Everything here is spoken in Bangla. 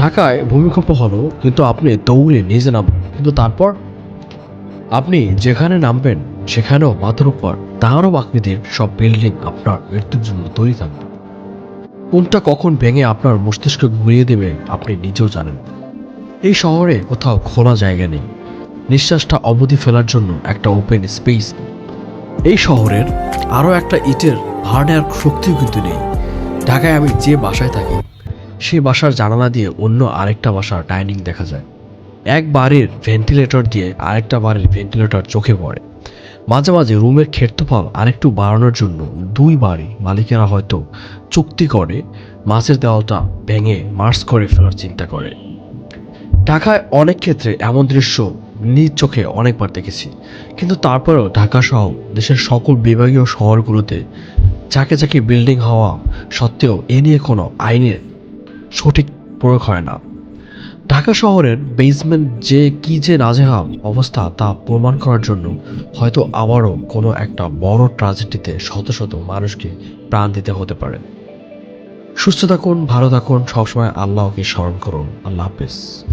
ঢাকায় ভূমিকম্প হলো, কিন্তু আপনি দৌড়ে নিজে নামবেন কিন্তু তারপর আপনি যেখানে নামবেন, সেখানেও মাথার উপর তারও আকৃতির সব বিল্ডিং আপনার মৃত্যুর জন্য তৈরি থাকবে। কোনটা কখন ভেঙে আপনার মস্তিষ্ক ঘুরিয়ে দেবে, আপনি নিজেও জানেন এই শহরে কোথাও খোলা জায়গা নেই। নিঃশ্বাসটা অবধি ফেলার জন্য একটা ওপেন স্পেস এই শহরের আরও একটা ইটের ভাড়া শক্তিও কিন্তু নেই। ঢাকায় আমি যে বাসায় থাকি সেই বাসার জানালা দিয়ে অন্য আরেকটা বাসার ডাইনিং দেখা যায়। এক বাড়ির ভেন্টিলেটর দিয়ে আরেকটা বাড়ির ভেন্টিলেটর চোখে পড়ে। মাঝে মাঝে রুমের ক্ষেত্রফল আরেকটু বাড়ানোর জন্য দুই বাড়ি মালিকেরা হয়তো চুক্তি করে মাছের দেওয়ালটা ভেঙে মার্চ করে ফেলার চিন্তা করে। ঢাকায় অনেক ক্ষেত্রে এমন দৃশ্য নিজ চোখে অনেকবার দেখেছি। কিন্তু তারপরেও ঢাকা সহ দেশের সকল বিভাগীয় শহরগুলোতে চাকে চাকে বিল্ডিং হওয়া সত্ত্বেও এ নিয়ে কোনো আইনের সঠিক প্রয়োগ হয় না। ঢাকা শহরের বেসমেন্ট যে কি যে নাজেহাল অবস্থা তা প্রমাণ করার জন্য হয়তো আবারও কোনো একটা বড় ট্রাজেডিতে শত শত মানুষকে প্রাণ দিতে হতে পারে। সুস্থ থাকুন, ভালো থাকুন, সবসময় আল্লাহকে স্মরণ করুন। আল্লাহ হাফেজ।